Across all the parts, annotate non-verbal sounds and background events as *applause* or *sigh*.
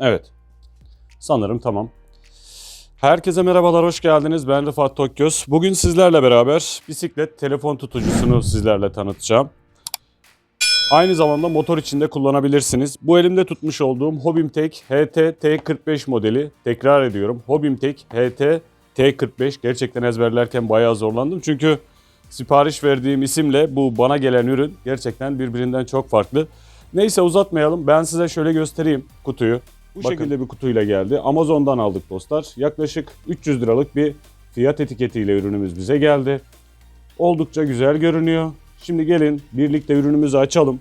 Evet. Sanırım tamam. Herkese merhabalar, hoş geldiniz. Ben Rıfat Tokgöz. Bugün sizlerle beraber bisiklet telefon tutucusunu sizlerle tanıtacağım. Aynı zamanda motor içinde kullanabilirsiniz. Bu elimde tutmuş olduğum Hobimtek HT T45 modeli. Tekrar ediyorum. Hobimtek HT T45. Gerçekten ezberlerken bayağı zorlandım. Çünkü sipariş verdiğim isimle bu bana gelen ürün gerçekten birbirinden çok farklı. Neyse uzatmayalım. Ben size şöyle göstereyim kutuyu. Bu Bakın. şekilde bir kutuyla geldi. Amazon'dan aldık dostlar. Yaklaşık 300 liralık bir fiyat etiketiyle ürünümüz bize geldi. Oldukça güzel görünüyor. Şimdi gelin birlikte ürünümüzü açalım.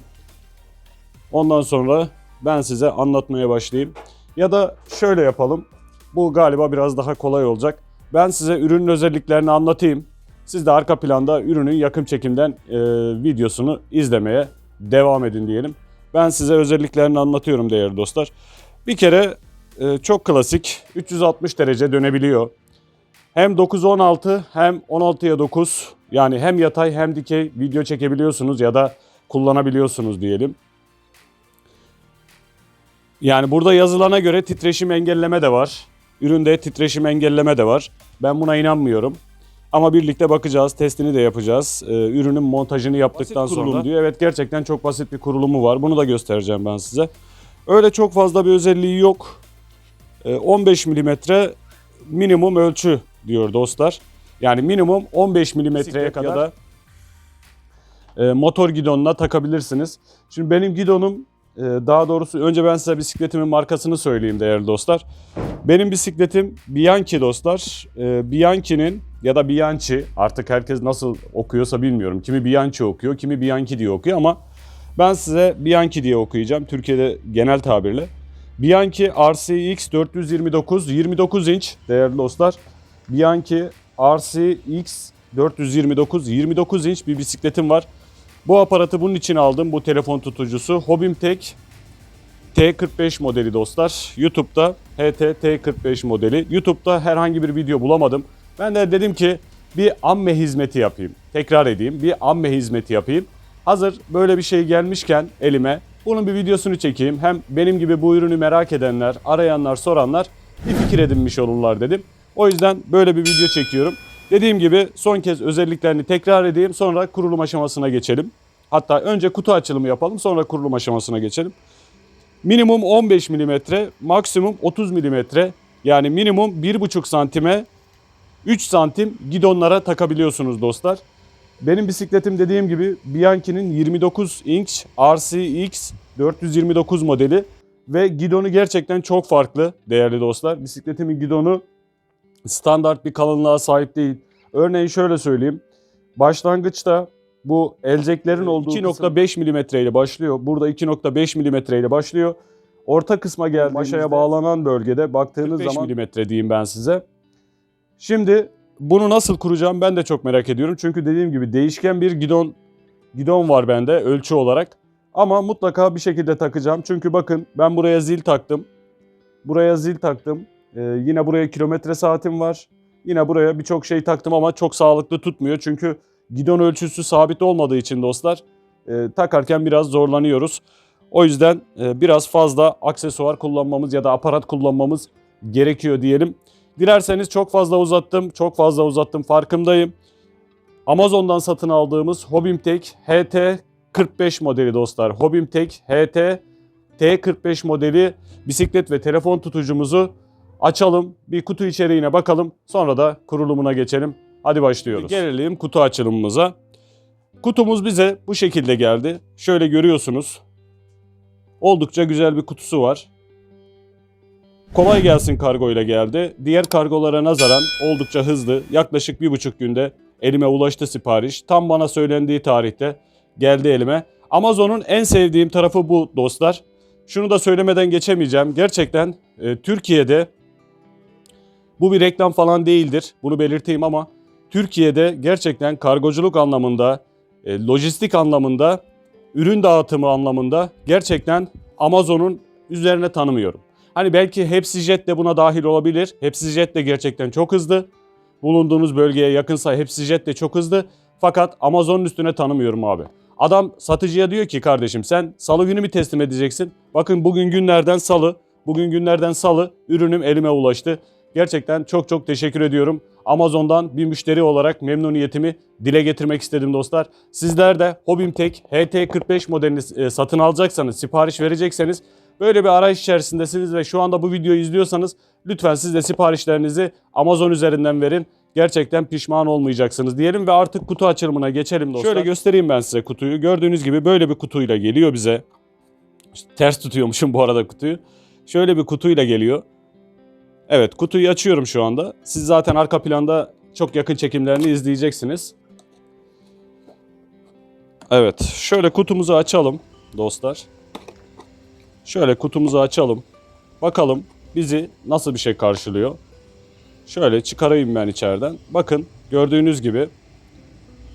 Ondan sonra ben size anlatmaya başlayayım. Ya da şöyle yapalım. Bu galiba biraz daha kolay olacak. Ben size ürünün özelliklerini anlatayım. Siz de arka planda ürünün yakın çekimden e, videosunu izlemeye devam edin diyelim. Ben size özelliklerini anlatıyorum değerli dostlar. Bir kere e, çok klasik 360 derece dönebiliyor. Hem 9-16 hem 16'ya 9 yani hem yatay hem dikey video çekebiliyorsunuz ya da kullanabiliyorsunuz diyelim. Yani burada yazılana göre titreşim engelleme de var. Üründe titreşim engelleme de var. Ben buna inanmıyorum. Ama birlikte bakacağız, testini de yapacağız. Ee, ürünün montajını yaptıktan Basit sonra diyor. Evet gerçekten çok basit bir kurulumu var. Bunu da göstereceğim ben size. Öyle çok fazla bir özelliği yok. Ee, 15 milimetre minimum ölçü diyor dostlar. Yani minimum 15 milimetreye kadar e, motor gidonuna takabilirsiniz. Şimdi benim gidonum e, daha doğrusu önce ben size bisikletimin markasını söyleyeyim değerli dostlar. Benim bisikletim Bianchi dostlar. E, Bianchi'nin ya da Bianchi artık herkes nasıl okuyorsa bilmiyorum. Kimi Bianchi okuyor, kimi Bianchi diye okuyor ama ben size Bianchi diye okuyacağım Türkiye'de genel tabirle. Bianchi RCX 429 29 inç değerli dostlar. Bianchi RCX 429 29 inç bir bisikletim var. Bu aparatı bunun için aldım. Bu telefon tutucusu Hobimtek T45 modeli dostlar. YouTube'da HT T45 modeli. YouTube'da herhangi bir video bulamadım. Ben de dedim ki bir amme hizmeti yapayım. Tekrar edeyim. Bir amme hizmeti yapayım. Hazır böyle bir şey gelmişken elime bunun bir videosunu çekeyim. Hem benim gibi bu ürünü merak edenler, arayanlar, soranlar bir fikir edinmiş olurlar dedim. O yüzden böyle bir video çekiyorum. Dediğim gibi son kez özelliklerini tekrar edeyim. Sonra kurulum aşamasına geçelim. Hatta önce kutu açılımı yapalım sonra kurulum aşamasına geçelim. Minimum 15 mm, maksimum 30 mm yani minimum 1,5 santime 3 santim gidonlara takabiliyorsunuz dostlar. Benim bisikletim dediğim gibi Bianchi'nin 29 inç RCX 429 modeli ve gidonu gerçekten çok farklı değerli dostlar. Bisikletimin gidonu standart bir kalınlığa sahip değil. Örneğin şöyle söyleyeyim. Başlangıçta bu elceklerin olduğu 2.5 mm ile başlıyor. Burada 2.5 mm ile başlıyor. Orta kısma geldiğimizde maşaya bağlanan bölgede baktığınız 45 zaman mm diyeyim ben size. Şimdi bunu nasıl kuracağım ben de çok merak ediyorum. Çünkü dediğim gibi değişken bir gidon gidon var bende ölçü olarak. Ama mutlaka bir şekilde takacağım. Çünkü bakın ben buraya zil taktım. Buraya zil taktım. Ee, yine buraya kilometre saatim var. Yine buraya birçok şey taktım ama çok sağlıklı tutmuyor. Çünkü gidon ölçüsü sabit olmadığı için dostlar e, takarken biraz zorlanıyoruz. O yüzden e, biraz fazla aksesuar kullanmamız ya da aparat kullanmamız gerekiyor diyelim. Dilerseniz çok fazla uzattım, çok fazla uzattım farkındayım. Amazon'dan satın aldığımız Hobimtek HT 45 modeli dostlar. Hobimtek HT T45 modeli bisiklet ve telefon tutucumuzu açalım. Bir kutu içeriğine bakalım. Sonra da kurulumuna geçelim. Hadi başlıyoruz. Gelelim kutu açılımımıza. Kutumuz bize bu şekilde geldi. Şöyle görüyorsunuz. Oldukça güzel bir kutusu var. Kolay gelsin kargo ile geldi. Diğer kargolara nazaran oldukça hızlı. Yaklaşık bir buçuk günde elime ulaştı sipariş. Tam bana söylendiği tarihte geldi elime. Amazon'un en sevdiğim tarafı bu dostlar. Şunu da söylemeden geçemeyeceğim. Gerçekten e, Türkiye'de bu bir reklam falan değildir. Bunu belirteyim ama Türkiye'de gerçekten kargoculuk anlamında, e, lojistik anlamında, ürün dağıtımı anlamında gerçekten Amazon'un üzerine tanımıyorum. Hani belki HepsiJet de buna dahil olabilir. HepsiJet de gerçekten çok hızlı. Bulunduğunuz bölgeye yakınsa HepsiJet de çok hızlı. Fakat Amazon'un üstüne tanımıyorum abi. Adam satıcıya diyor ki kardeşim sen salı günü mü teslim edeceksin? Bakın bugün günlerden salı. Bugün günlerden salı ürünüm elime ulaştı. Gerçekten çok çok teşekkür ediyorum. Amazon'dan bir müşteri olarak memnuniyetimi dile getirmek istedim dostlar. Sizler de Hobimtek HT45 modelini e, satın alacaksanız, sipariş verecekseniz böyle bir arayış içerisindesiniz ve şu anda bu videoyu izliyorsanız lütfen siz de siparişlerinizi Amazon üzerinden verin. Gerçekten pişman olmayacaksınız diyelim ve artık kutu açılımına geçelim dostlar. Şöyle göstereyim ben size kutuyu. Gördüğünüz gibi böyle bir kutuyla geliyor bize. Ters tutuyormuşum bu arada kutuyu. Şöyle bir kutuyla geliyor. Evet kutuyu açıyorum şu anda. Siz zaten arka planda çok yakın çekimlerini izleyeceksiniz. Evet şöyle kutumuzu açalım dostlar. Şöyle kutumuzu açalım. Bakalım bizi nasıl bir şey karşılıyor. Şöyle çıkarayım ben içeriden. Bakın gördüğünüz gibi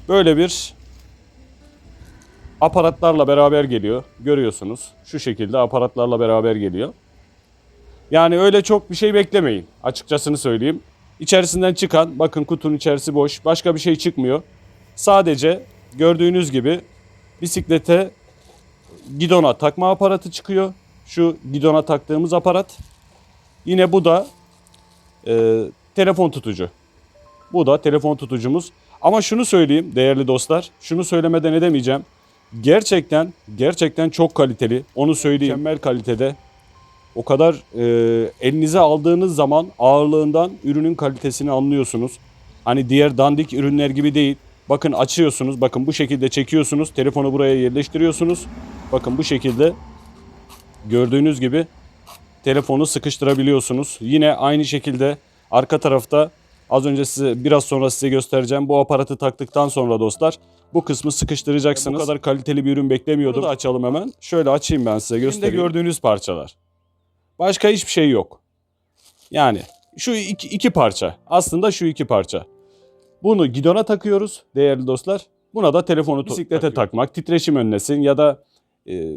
böyle bir aparatlarla beraber geliyor. Görüyorsunuz. Şu şekilde aparatlarla beraber geliyor. Yani öyle çok bir şey beklemeyin. Açıkçasını söyleyeyim. İçerisinden çıkan, bakın kutunun içerisi boş. Başka bir şey çıkmıyor. Sadece gördüğünüz gibi bisiklete gidona takma aparatı çıkıyor. Şu gidona taktığımız aparat. Yine bu da e, telefon tutucu. Bu da telefon tutucumuz. Ama şunu söyleyeyim değerli dostlar. Şunu söylemeden edemeyeceğim. Gerçekten gerçekten çok kaliteli. Onu söyleyeyim. Mükemmel kalitede. O kadar e, elinize aldığınız zaman ağırlığından ürünün kalitesini anlıyorsunuz. Hani diğer dandik ürünler gibi değil. Bakın açıyorsunuz. Bakın bu şekilde çekiyorsunuz. Telefonu buraya yerleştiriyorsunuz. Bakın bu şekilde gördüğünüz gibi telefonu sıkıştırabiliyorsunuz. Yine aynı şekilde arka tarafta az önce size biraz sonra size göstereceğim. Bu aparatı taktıktan sonra dostlar bu kısmı sıkıştıracaksınız. Bu kadar kaliteli bir ürün beklemiyordum. Bunu da açalım hemen. Şöyle açayım ben size göstereyim. Şimdi gördüğünüz parçalar. Başka hiçbir şey yok. Yani şu iki, iki parça. Aslında şu iki parça. Bunu gidona takıyoruz değerli dostlar. Buna da telefonu bisiklete takmak, titreşim önlesin ya da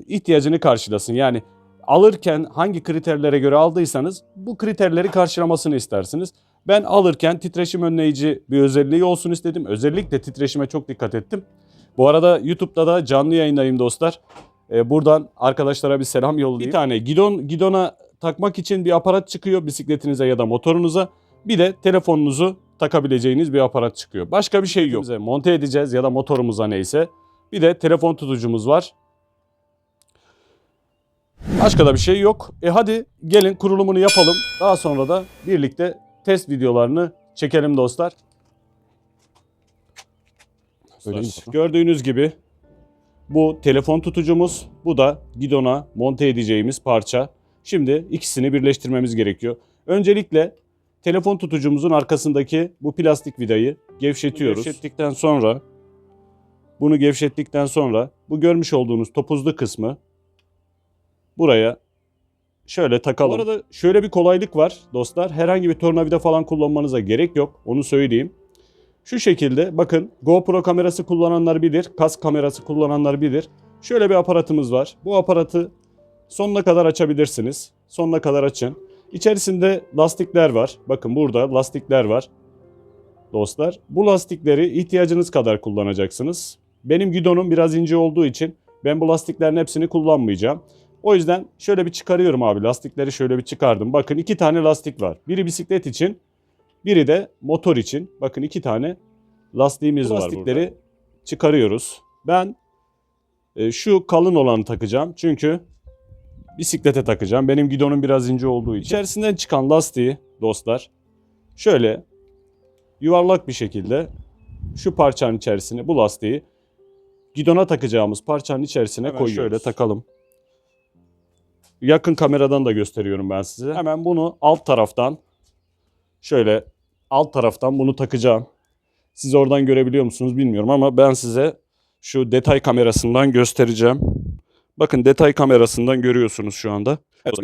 ihtiyacını karşılasın. Yani alırken hangi kriterlere göre aldıysanız bu kriterleri karşılamasını istersiniz. Ben alırken titreşim önleyici bir özelliği olsun istedim. Özellikle titreşime çok dikkat ettim. Bu arada YouTube'da da canlı yayındayım dostlar. Ee, buradan arkadaşlara bir selam yollayayım. Bir tane gidon gidona takmak için bir aparat çıkıyor bisikletinize ya da motorunuza. Bir de telefonunuzu takabileceğiniz bir aparat çıkıyor. Başka bir şey yok. Monte edeceğiz ya da motorumuza neyse. Bir de telefon tutucumuz var. Başka da bir şey yok. E hadi gelin kurulumunu yapalım. Daha sonra da birlikte test videolarını çekelim dostlar. Gördüğünüz gibi bu telefon tutucumuz, bu da gidona monte edeceğimiz parça. Şimdi ikisini birleştirmemiz gerekiyor. Öncelikle telefon tutucumuzun arkasındaki bu plastik vidayı gevşetiyoruz. Gevşettikten sonra bunu gevşettikten sonra bu görmüş olduğunuz topuzlu kısmı buraya şöyle takalım. Bu arada şöyle bir kolaylık var dostlar. Herhangi bir tornavida falan kullanmanıza gerek yok. Onu söyleyeyim. Şu şekilde bakın GoPro kamerası kullananlar bilir, kask kamerası kullananlar bilir. Şöyle bir aparatımız var. Bu aparatı sonuna kadar açabilirsiniz. Sonuna kadar açın. İçerisinde lastikler var. Bakın burada lastikler var. Dostlar bu lastikleri ihtiyacınız kadar kullanacaksınız. Benim gidonum biraz ince olduğu için ben bu lastiklerin hepsini kullanmayacağım. O yüzden şöyle bir çıkarıyorum abi lastikleri şöyle bir çıkardım. Bakın iki tane lastik var. Biri bisiklet için biri de motor için. Bakın iki tane lastiğimiz Bu var lastikleri burada. çıkarıyoruz. Ben e, şu kalın olanı takacağım. Çünkü bisiklete takacağım. Benim gidonum biraz ince olduğu için. İçerisinden çıkan lastiği dostlar şöyle yuvarlak bir şekilde şu parçanın içerisine bu lastiği gidona takacağımız parçanın içerisine Hemen koyuyoruz. Şöyle takalım. Yakın kameradan da gösteriyorum ben size. Hemen bunu alt taraftan şöyle alt taraftan bunu takacağım. Siz oradan görebiliyor musunuz bilmiyorum ama ben size şu detay kamerasından göstereceğim. Bakın detay kamerasından görüyorsunuz şu anda. Evet, bu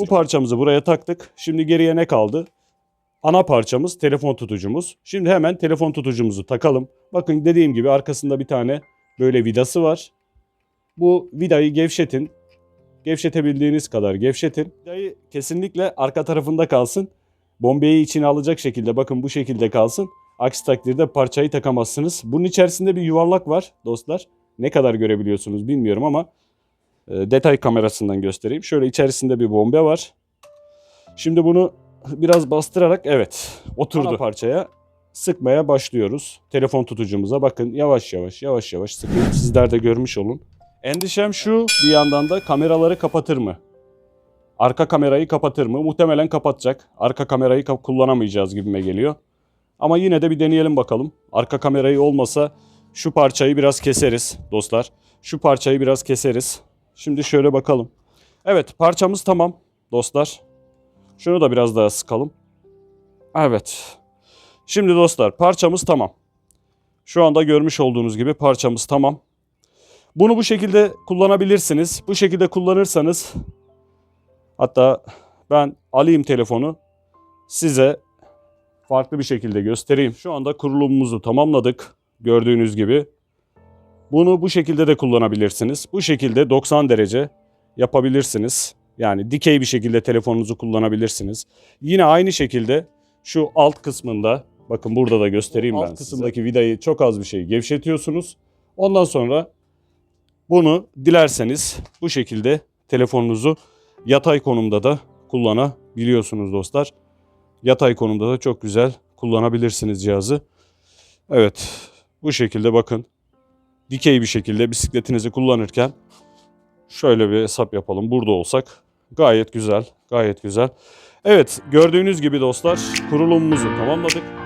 Bu parçamızı buraya taktık. Şimdi geriye ne kaldı? Ana parçamız telefon tutucumuz. Şimdi hemen telefon tutucumuzu takalım. Bakın dediğim gibi arkasında bir tane böyle vidası var. Bu vidayı gevşetin. Gevşetebildiğiniz kadar gevşetin. Vidayı kesinlikle arka tarafında kalsın. Bombeyi içine alacak şekilde bakın bu şekilde kalsın. Aksi takdirde parçayı takamazsınız. Bunun içerisinde bir yuvarlak var dostlar. Ne kadar görebiliyorsunuz bilmiyorum ama e, detay kamerasından göstereyim. Şöyle içerisinde bir bombe var. Şimdi bunu biraz bastırarak evet oturdu Ana parçaya sıkmaya başlıyoruz. Telefon tutucumuza bakın yavaş yavaş yavaş yavaş sıkıyorum. Sizler de görmüş olun. Endişem şu bir yandan da kameraları kapatır mı? Arka kamerayı kapatır mı? Muhtemelen kapatacak. Arka kamerayı kap- kullanamayacağız gibime geliyor. Ama yine de bir deneyelim bakalım. Arka kamerayı olmasa şu parçayı biraz keseriz dostlar. Şu parçayı biraz keseriz. Şimdi şöyle bakalım. Evet parçamız tamam dostlar. Şunu da biraz daha sıkalım. Evet. Şimdi dostlar parçamız tamam. Şu anda görmüş olduğunuz gibi parçamız tamam. Bunu bu şekilde kullanabilirsiniz. Bu şekilde kullanırsanız hatta ben alayım telefonu size farklı bir şekilde göstereyim. Şu anda kurulumumuzu tamamladık. Gördüğünüz gibi. Bunu bu şekilde de kullanabilirsiniz. Bu şekilde 90 derece yapabilirsiniz. Yani dikey bir şekilde telefonunuzu kullanabilirsiniz. Yine aynı şekilde şu alt kısmında bakın burada da göstereyim O ben alt kısımdaki vidayı çok az bir şey gevşetiyorsunuz. Ondan sonra bunu dilerseniz bu şekilde telefonunuzu yatay konumda da kullanabiliyorsunuz dostlar. Yatay konumda da çok güzel kullanabilirsiniz cihazı. Evet bu şekilde bakın dikey bir şekilde bisikletinizi kullanırken şöyle bir hesap yapalım. Burada olsak gayet güzel, gayet güzel. Evet, gördüğünüz gibi dostlar kurulumumuzu tamamladık.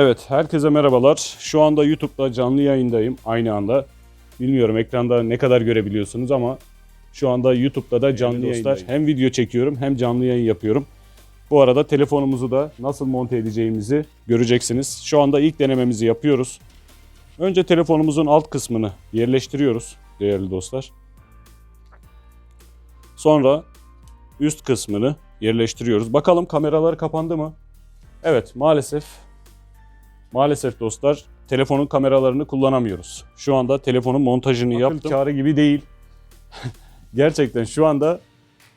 Evet, herkese merhabalar. Şu anda YouTube'da canlı yayındayım aynı anda. Bilmiyorum ekranda ne kadar görebiliyorsunuz ama şu anda YouTube'da da canlı dostlar. yayındayım. Hem video çekiyorum hem canlı yayın yapıyorum. Bu arada telefonumuzu da nasıl monte edeceğimizi göreceksiniz. Şu anda ilk denememizi yapıyoruz. Önce telefonumuzun alt kısmını yerleştiriyoruz değerli dostlar. Sonra üst kısmını yerleştiriyoruz. Bakalım kameralar kapandı mı? Evet maalesef Maalesef dostlar telefonun kameralarını kullanamıyoruz. Şu anda telefonun montajını Akıl yaptım. kârı gibi değil. *laughs* Gerçekten şu anda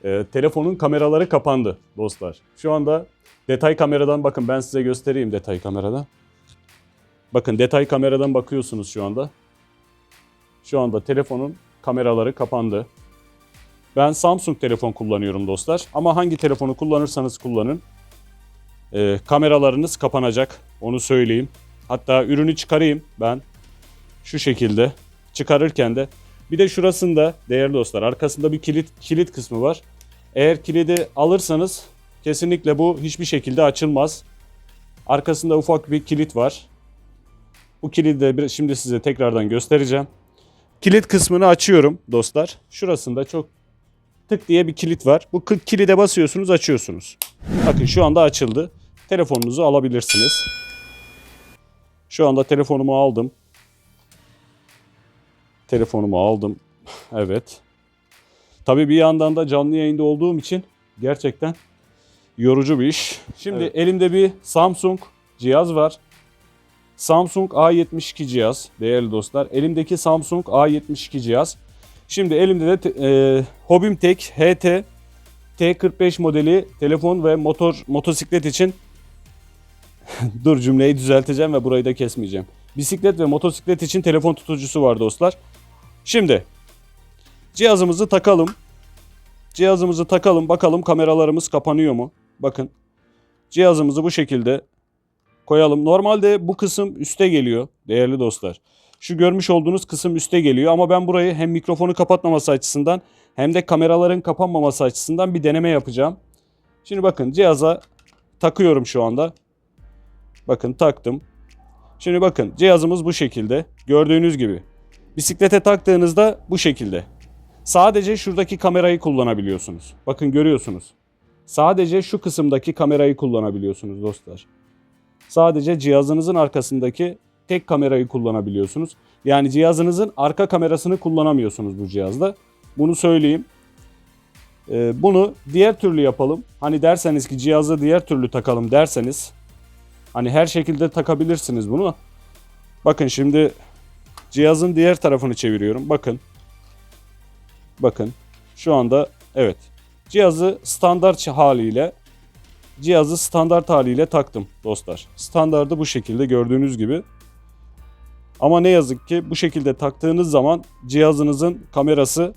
e, telefonun kameraları kapandı dostlar. Şu anda detay kameradan bakın ben size göstereyim detay kameradan. Bakın detay kameradan bakıyorsunuz şu anda. Şu anda telefonun kameraları kapandı. Ben Samsung telefon kullanıyorum dostlar. Ama hangi telefonu kullanırsanız kullanın. E, kameralarınız kapanacak. Onu söyleyeyim. Hatta ürünü çıkarayım ben. Şu şekilde. Çıkarırken de. Bir de şurasında değerli dostlar arkasında bir kilit kilit kısmı var. Eğer kilidi alırsanız kesinlikle bu hiçbir şekilde açılmaz. Arkasında ufak bir kilit var. Bu kilidi de şimdi size tekrardan göstereceğim. Kilit kısmını açıyorum dostlar. Şurasında çok tık diye bir kilit var. Bu kilide basıyorsunuz açıyorsunuz. Bakın şu anda açıldı. Telefonunuzu alabilirsiniz. Şu anda telefonumu aldım. Telefonumu aldım. *laughs* evet. Tabii bir yandan da canlı yayında olduğum için gerçekten yorucu bir iş. Şimdi Evet. elimde bir Samsung cihaz var. Samsung A72 cihaz değerli dostlar. Elimdeki Samsung A72 cihaz. Şimdi elimde de e, Hobimtek HT T45 modeli telefon ve motor motosiklet için *laughs* dur cümleyi düzelteceğim ve burayı da kesmeyeceğim. Bisiklet ve motosiklet için telefon tutucusu var dostlar. Şimdi cihazımızı takalım. Cihazımızı takalım bakalım kameralarımız kapanıyor mu? Bakın cihazımızı bu şekilde koyalım. Normalde bu kısım üste geliyor değerli dostlar. Şu görmüş olduğunuz kısım üste geliyor ama ben burayı hem mikrofonu kapatmaması açısından hem de kameraların kapanmaması açısından bir deneme yapacağım. Şimdi bakın cihaza takıyorum şu anda. Bakın taktım. Şimdi bakın cihazımız bu şekilde. Gördüğünüz gibi. Bisiklete taktığınızda bu şekilde. Sadece şuradaki kamerayı kullanabiliyorsunuz. Bakın görüyorsunuz. Sadece şu kısımdaki kamerayı kullanabiliyorsunuz dostlar. Sadece cihazınızın arkasındaki tek kamerayı kullanabiliyorsunuz. Yani cihazınızın arka kamerasını kullanamıyorsunuz bu cihazda. Bunu söyleyeyim. Ee, bunu diğer türlü yapalım. Hani derseniz ki cihazı diğer türlü takalım derseniz hani her şekilde takabilirsiniz bunu. Bakın şimdi cihazın diğer tarafını çeviriyorum. Bakın. Bakın. Şu anda evet. Cihazı standart haliyle cihazı standart haliyle taktım dostlar. Standardı bu şekilde gördüğünüz gibi. Ama ne yazık ki bu şekilde taktığınız zaman cihazınızın kamerası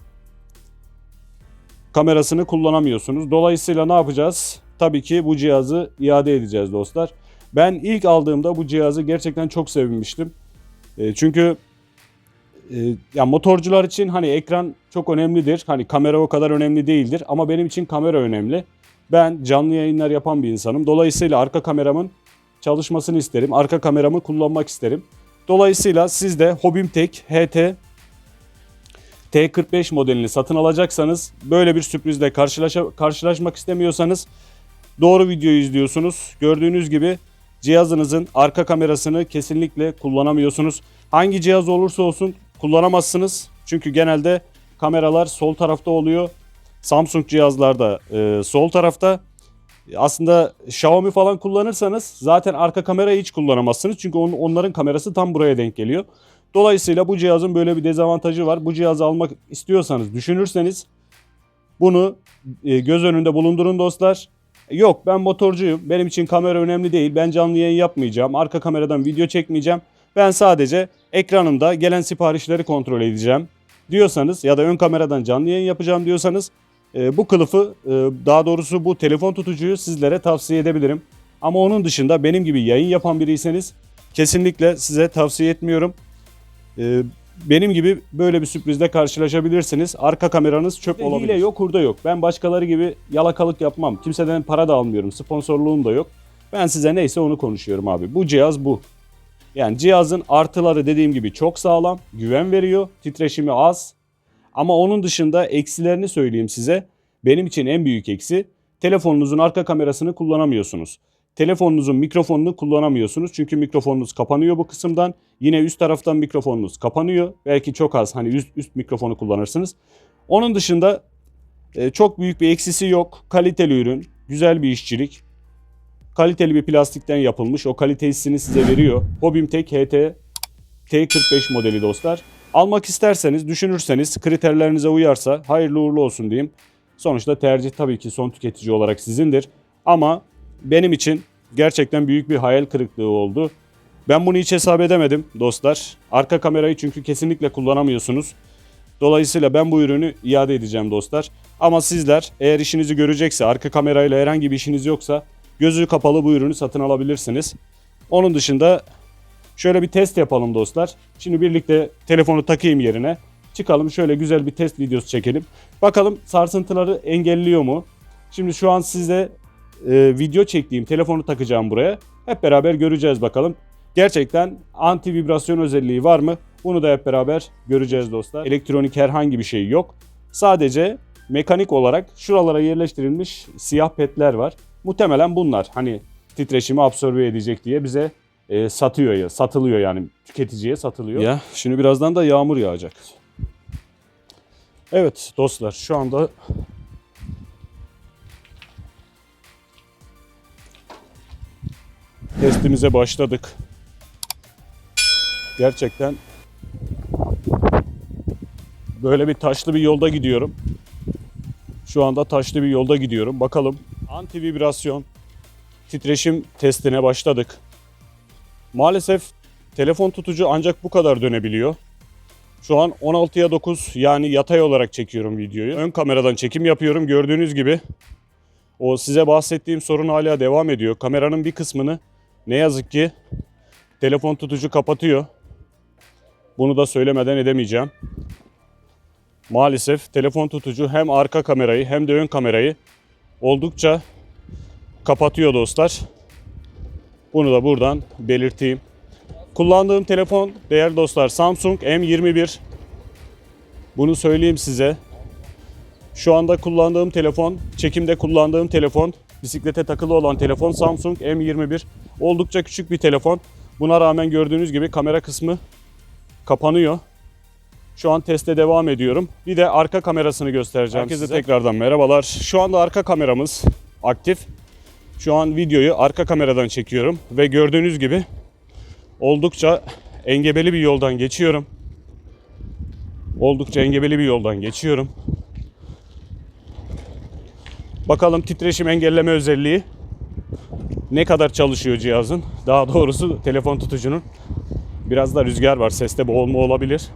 kamerasını kullanamıyorsunuz. Dolayısıyla ne yapacağız? Tabii ki bu cihazı iade edeceğiz dostlar. Ben ilk aldığımda bu cihazı gerçekten çok sevinmiştim. E, çünkü e, ya motorcular için hani ekran çok önemlidir. Hani kamera o kadar önemli değildir ama benim için kamera önemli. Ben canlı yayınlar yapan bir insanım. Dolayısıyla arka kameramın çalışmasını isterim. Arka kameramı kullanmak isterim. Dolayısıyla siz de Hobimtek HT T45 modelini satın alacaksanız böyle bir sürprizle karşılaşa, karşılaşmak istemiyorsanız doğru videoyu izliyorsunuz. Gördüğünüz gibi cihazınızın arka kamerasını kesinlikle kullanamıyorsunuz. Hangi cihaz olursa olsun kullanamazsınız. Çünkü genelde kameralar sol tarafta oluyor. Samsung cihazlarda e, sol tarafta. Aslında Xiaomi falan kullanırsanız zaten arka kamerayı hiç kullanamazsınız. Çünkü on, onların kamerası tam buraya denk geliyor. Dolayısıyla bu cihazın böyle bir dezavantajı var. Bu cihazı almak istiyorsanız, düşünürseniz bunu e, göz önünde bulundurun dostlar. Yok ben motorcuyum. Benim için kamera önemli değil. Ben canlı yayın yapmayacağım. Arka kameradan video çekmeyeceğim. Ben sadece ekranımda gelen siparişleri kontrol edeceğim diyorsanız ya da ön kameradan canlı yayın yapacağım diyorsanız e, bu kılıfı e, daha doğrusu bu telefon tutucuyu sizlere tavsiye edebilirim. Ama onun dışında benim gibi yayın yapan biriyseniz kesinlikle size tavsiye etmiyorum. E, benim gibi böyle bir sürprizle karşılaşabilirsiniz. Arka kameranız çöp olabilir. Hile yok, hurda yok. Ben başkaları gibi yalakalık yapmam. Kimseden para da almıyorum. Sponsorluğum da yok. Ben size neyse onu konuşuyorum abi. Bu cihaz bu. Yani cihazın artıları dediğim gibi çok sağlam, güven veriyor, titreşimi az. Ama onun dışında eksilerini söyleyeyim size. Benim için en büyük eksi telefonunuzun arka kamerasını kullanamıyorsunuz. Telefonunuzun mikrofonunu kullanamıyorsunuz. Çünkü mikrofonunuz kapanıyor bu kısımdan. Yine üst taraftan mikrofonunuz kapanıyor. Belki çok az hani üst, üst mikrofonu kullanırsınız. Onun dışında e, çok büyük bir eksisi yok. Kaliteli ürün, güzel bir işçilik. Kaliteli bir plastikten yapılmış. O kalitesini size veriyor. Hobimtek HT T45 modeli dostlar. Almak isterseniz, düşünürseniz, kriterlerinize uyarsa hayırlı uğurlu olsun diyeyim. Sonuçta tercih tabii ki son tüketici olarak sizindir. Ama benim için gerçekten büyük bir hayal kırıklığı oldu. Ben bunu hiç hesap edemedim dostlar. Arka kamerayı çünkü kesinlikle kullanamıyorsunuz. Dolayısıyla ben bu ürünü iade edeceğim dostlar. Ama sizler eğer işinizi görecekse, arka kamerayla herhangi bir işiniz yoksa gözü kapalı bu ürünü satın alabilirsiniz. Onun dışında şöyle bir test yapalım dostlar. Şimdi birlikte telefonu takayım yerine. Çıkalım şöyle güzel bir test videosu çekelim. Bakalım sarsıntıları engelliyor mu? Şimdi şu an size e, video çektiğim telefonu takacağım buraya. Hep beraber göreceğiz bakalım. Gerçekten anti vibrasyon özelliği var mı? Bunu da hep beraber göreceğiz dostlar. Elektronik herhangi bir şey yok. Sadece mekanik olarak şuralara yerleştirilmiş siyah petler var. Muhtemelen bunlar hani titreşimi absorbe edecek diye bize e, satıyor ya, satılıyor yani tüketiciye satılıyor. Ya şimdi birazdan da yağmur yağacak. Evet dostlar şu anda testimize başladık. Gerçekten böyle bir taşlı bir yolda gidiyorum. Şu anda taşlı bir yolda gidiyorum. Bakalım anti vibrasyon titreşim testine başladık. Maalesef telefon tutucu ancak bu kadar dönebiliyor. Şu an 16'ya 9 yani yatay olarak çekiyorum videoyu. Ön kameradan çekim yapıyorum. Gördüğünüz gibi o size bahsettiğim sorun hala devam ediyor. Kameranın bir kısmını ne yazık ki telefon tutucu kapatıyor. Bunu da söylemeden edemeyeceğim. Maalesef telefon tutucu hem arka kamerayı hem de ön kamerayı oldukça kapatıyor dostlar. Bunu da buradan belirteyim. Kullandığım telefon değerli dostlar Samsung M21. Bunu söyleyeyim size. Şu anda kullandığım telefon, çekimde kullandığım telefon, bisiklete takılı olan telefon Samsung M21. Oldukça küçük bir telefon. Buna rağmen gördüğünüz gibi kamera kısmı kapanıyor. Şu an teste devam ediyorum. Bir de arka kamerasını göstereceğim Herkese size. tekrardan merhabalar. Şu anda arka kameramız aktif. Şu an videoyu arka kameradan çekiyorum ve gördüğünüz gibi oldukça engebeli bir yoldan geçiyorum. Oldukça engebeli bir yoldan geçiyorum. Bakalım titreşim engelleme özelliği ne kadar çalışıyor cihazın. Daha doğrusu telefon tutucunun. Biraz da rüzgar var. Seste boğulma olabilir.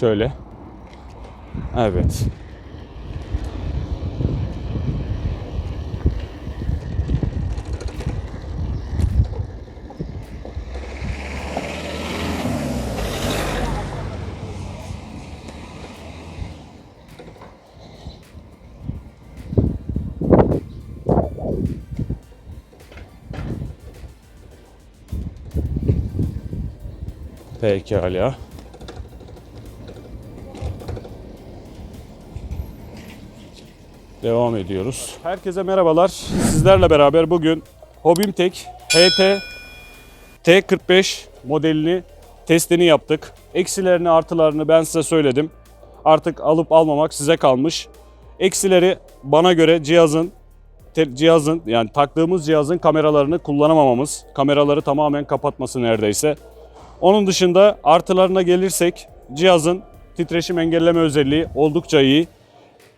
Şöyle. Evet. Pekala. Devam ediyoruz. Herkese merhabalar. Sizlerle beraber bugün Hobimtek HT T45 modelini testini yaptık. Eksilerini artılarını ben size söyledim. Artık alıp almamak size kalmış. Eksileri bana göre cihazın cihazın yani taktığımız cihazın kameralarını kullanamamamız. Kameraları tamamen kapatması neredeyse. Onun dışında artılarına gelirsek cihazın titreşim engelleme özelliği oldukça iyi.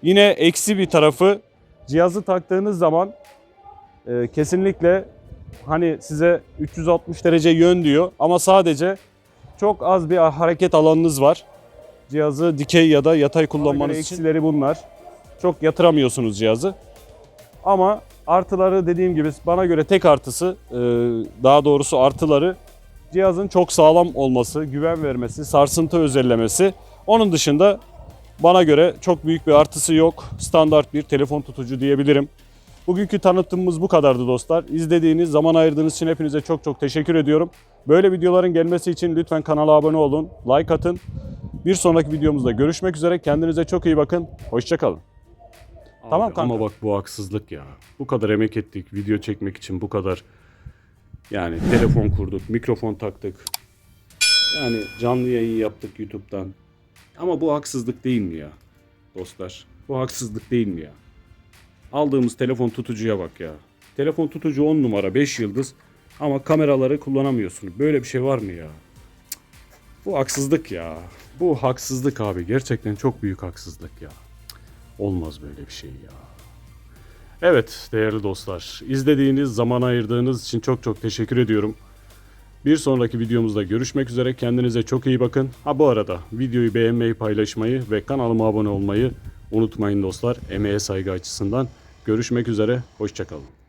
Yine eksi bir tarafı cihazı taktığınız zaman e, kesinlikle hani size 360 derece yön diyor ama sadece çok az bir hareket alanınız var. Cihazı dikey ya da yatay kullanmanız için eksileri bunlar. Çok yatıramıyorsunuz cihazı. Ama artıları dediğim gibi bana göre tek artısı e, daha doğrusu artıları cihazın çok sağlam olması, güven vermesi, sarsıntı özellemesi. Onun dışında bana göre çok büyük bir artısı yok. Standart bir telefon tutucu diyebilirim. Bugünkü tanıtımımız bu kadardı dostlar. İzlediğiniz, zaman ayırdığınız için hepinize çok çok teşekkür ediyorum. Böyle videoların gelmesi için lütfen kanala abone olun, like atın. Bir sonraki videomuzda görüşmek üzere. Kendinize çok iyi bakın. Hoşçakalın. Tamam kanka. Ama bak bu haksızlık ya. Bu kadar emek ettik video çekmek için bu kadar yani telefon kurduk, mikrofon taktık. Yani canlı yayın yaptık YouTube'dan. Ama bu haksızlık değil mi ya dostlar? Bu haksızlık değil mi ya? Aldığımız telefon tutucuya bak ya. Telefon tutucu 10 numara 5 yıldız ama kameraları kullanamıyorsun. Böyle bir şey var mı ya? Bu haksızlık ya. Bu haksızlık abi. Gerçekten çok büyük haksızlık ya. Olmaz böyle bir şey ya. Evet değerli dostlar, izlediğiniz, zaman ayırdığınız için çok çok teşekkür ediyorum. Bir sonraki videomuzda görüşmek üzere. Kendinize çok iyi bakın. Ha bu arada videoyu beğenmeyi, paylaşmayı ve kanalıma abone olmayı unutmayın dostlar. Emeğe saygı açısından. Görüşmek üzere. Hoşçakalın.